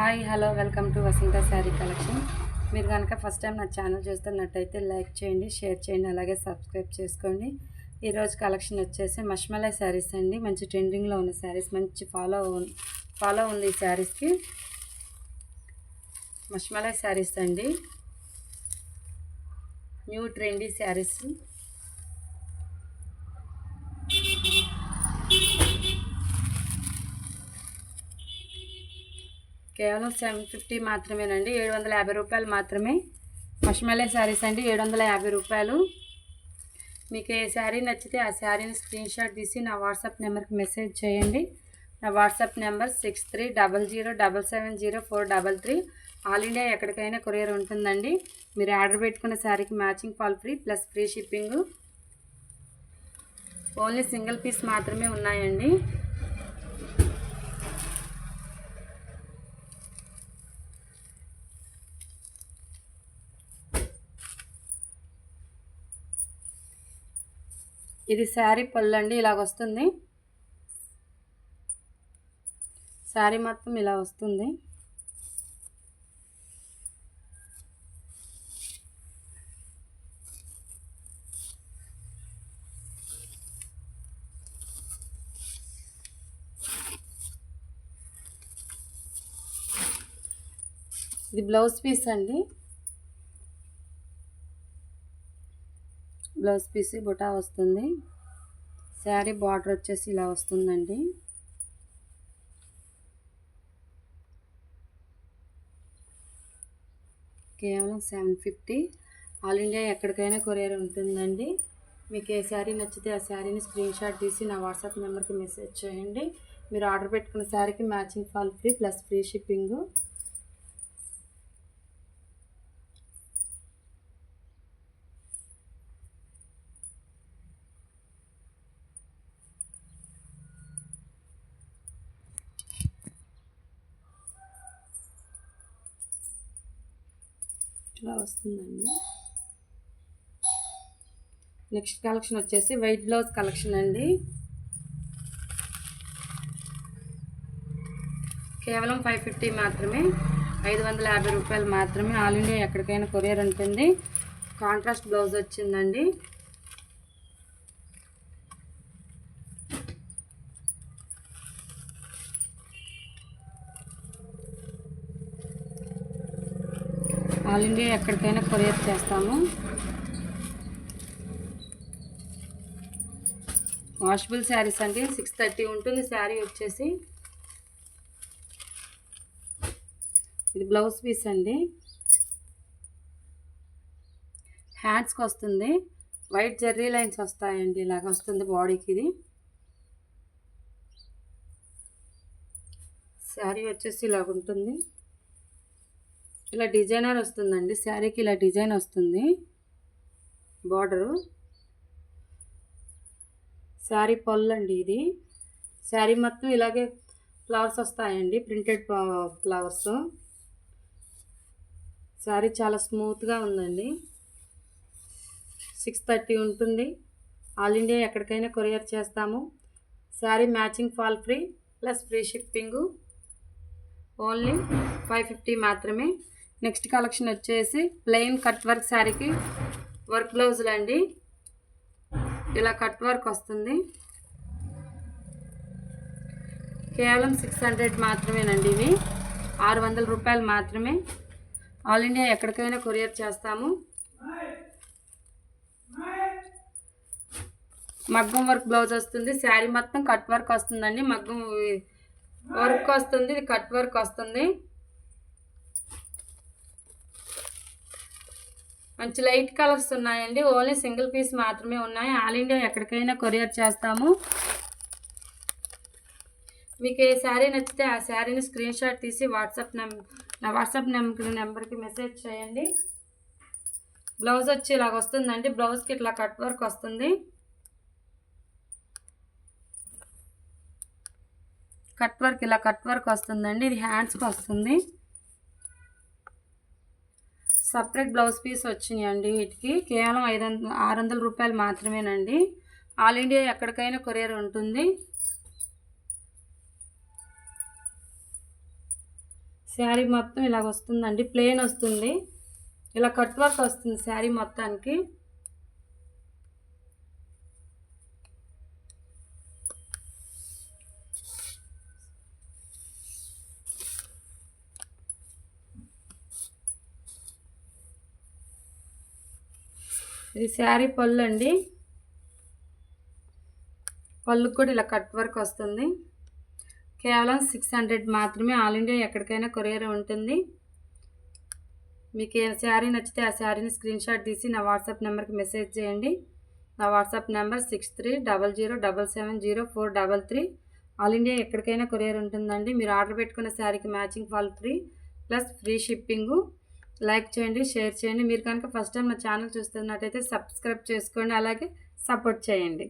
Hi hello welcome to Vasantha sari collection. మీరు కనుక first time నా ఛానల్ చూస్తున్నట్టయితే లైక్ చేయండి షేర్ చేయండి అలాగే సబ్స్క్రైబ్ చేసుకోండి. ఈరోజు కలెక్షన్ వచ్చేసి మష్మలై శారీస్ అండి. మంచి ట్రెండింగ్లో ఉన్న శారీస్ మంచి ఫాలో ఫాలో ఉంది ఈ శారీస్కి మష్మలై శారీస్ అండి. New trendy saris. కేవలం సెవెన్ ఫిఫ్టీ మాత్రమేనండి. ఏడు వందల యాభై రూపాయలు మాత్రమే. మష్మలే శారీస్ అండి ఏడు వందల యాభై రూపాయలు. మీకు ఏ శారీ నచ్చితే ఆ శారీని స్క్రీన్ షాట్ తీసి నా వాట్సాప్ నెంబర్కి మెసేజ్ చేయండి. నా WhatsApp number six three double zero double seven zero four double three. All India ఎక్కడికైనా కొరియర్ ఉంటుందండి. మీరు ఆర్డర్ పెట్టుకున్న శారీకి matching fall free plus free shipping. Only single piece మాత్రమే ఉన్నాయండి. ఇది శారీ పళ్ళు అండి ఇలాగ వస్తుంది. శారీ మొత్తం ఇలా వస్తుంది. ఇది బ్లౌజ్ పీస్ అండి. బ్లౌజ్ పీస్ బుటా వస్తుంది. శారీ బార్డర్ వచ్చేసి ఇలా వస్తుందండి. కేవలం సెవెన్ ఫిఫ్టీ. ఆల్ ఇండియా ఎక్కడికైనా కొరియర్ ఉంటుందండి. మీకు ఏ శారీ నచ్చితే ఆ శారీని స్క్రీన్ షాట్ తీసి నా వాట్సాప్ నెంబర్కి మెసేజ్ చేయండి. మీరు ఆర్డర్ పెట్టుకున్న శారీకి matching fall free plus free shipping. ఇలా వస్తుందండి. నెక్స్ట్ కలెక్షన్ వచ్చేసి వైట్ బ్లౌజ్ కలెక్షన్ అండి. కేవలం ఫైవ్ ఫిఫ్టీ మాత్రమే ఐదు వందల యాభై రూపాయలు మాత్రమే ఆల్ ఇండియా ఎక్కడికైనా కొరియర్ ఉంటుంది. కాంట్రాస్ట్ బ్లౌజ్ వచ్చిందండి. ఆల్ ఇండియా ఎక్కడికైనా కొరియర్ చేస్తాము. వాషబుల్ శారీస్ అండి సిక్స్ థర్టీ ఉంటుంది శారీ వచ్చేసి. ఇది బ్లౌజ్ పీస్ అండి. హ్యాండ్స్కి వస్తుంది. వైట్ జెర్రీ లైన్స్ వస్తాయండి ఇలాగ వస్తుంది బాడీకి ఇది. శారీ వచ్చేసి ఇలాగ ఉంటుంది. ఇలా డిజైనర్ వస్తుందండి శారీకి ఇలా డిజైన్ వస్తుంది. బార్డరు. శారీ పళ్ళు అండి ఇది. శారీ మొత్తం ఇలాగే ఫ్లవర్స్ వస్తాయండి ప్రింటెడ్ ఫ్లవర్స్. శారీ చాలా స్మూత్గా ఉందండి. సిక్స్ థర్టీ ఉంటుంది. ఆల్ ఇండియా ఎక్కడికైనా కొరియర్ చేస్తాము. Sari matching fall free plus free shipping. Only five fifty మాత్రమే. నెక్స్ట్ కలెక్షన్ వచ్చేసి ప్లెయిన్ కట్ వర్క్ శారీకి వర్క్ బ్లౌజులు అండి. ఇలా కట్ వర్క్ వస్తుంది. కేవలం సిక్స్ హండ్రెడ్ మాత్రమేనండి ఇవి. ఆరు వందల రూపాయలు మాత్రమే. ఆల్ ఇండియా ఎక్కడికైనా కొరియర్ చేస్తాము. మగ్గం వర్క్ బ్లౌజ్ వస్తుంది. శారీ మొత్తం కట్ వర్క్ వస్తుందండి. మగ్గం వర్క్ వస్తుంది ఇది కట్ వర్క్ వస్తుంది. మంచి లైట్ కలర్స్ ఉన్నాయండి. ఓన్లీ సింగిల్ పీస్ మాత్రమే ఉన్నాయి. ఆల్ ఇండియా ఎక్కడికైనా కొరియర్ చేస్తాము. మీకు ఏ శారీ నచ్చితే ఆ శారీని స్క్రీన్ షాట్ తీసి వాట్సాప్ నెంబర్ నా వాట్సాప్ నెంబర్ నెంబర్కి మెసేజ్ చేయండి. బ్లౌజ్ వచ్చి ఇలాగ వస్తుందండి. బ్లౌజ్కి ఇట్లా కట్ వర్క్ వస్తుంది. కట్ వర్క్ ఇలా కట్ వర్క్ వస్తుందండి. ఇది హ్యాండ్స్కి వస్తుంది. సపరేట్ బ్లౌజ్ పీస్ వచ్చినాయండి వీటికి. కేవలం ఐదు వందల ఆరు వందల రూపాయలు మాత్రమేనండి. ఆల్ ఇండియా ఎక్కడికైనా కొరియర్ ఉంటుంది. శారీ మొత్తం ఇలా వస్తుందండి. ప్లెయిన్ వస్తుంది. ఇలా కట్ వర్క్ వస్తుంది శారీ మొత్తానికి. ఇది శారీ పళ్ళు అండి పళ్ళు కూడా ఇలా కట్ వర్క్ వస్తుంది. కేవలం సిక్స్ హండ్రెడ్ మాత్రమే ఆల్ ఇండియా ఎక్కడికైనా కొరియర్ ఉంటుంది. మీకు ఏ శారీ నచ్చితే ఆ శారీని స్క్రీన్ షాట్ తీసి నా వాట్సాప్ నెంబర్కి మెసేజ్ చేయండి. నా WhatsApp number six three double zero double seven zero four double three. All India ఎక్కడికైనా కొరియర్ ఉంటుందండి. మీరు ఆర్డర్ పెట్టుకున్న శారీకి matching fall free plus free shipping. Like చేయండి షేర్ చేయండి. మీరు కనుక ఫస్ట్ టైం నా ఛానల్ చూస్తున్నట్టయితే సబ్స్క్రైబ్ చేసుకోండి. అలాగే సపోర్ట్ చేయండి.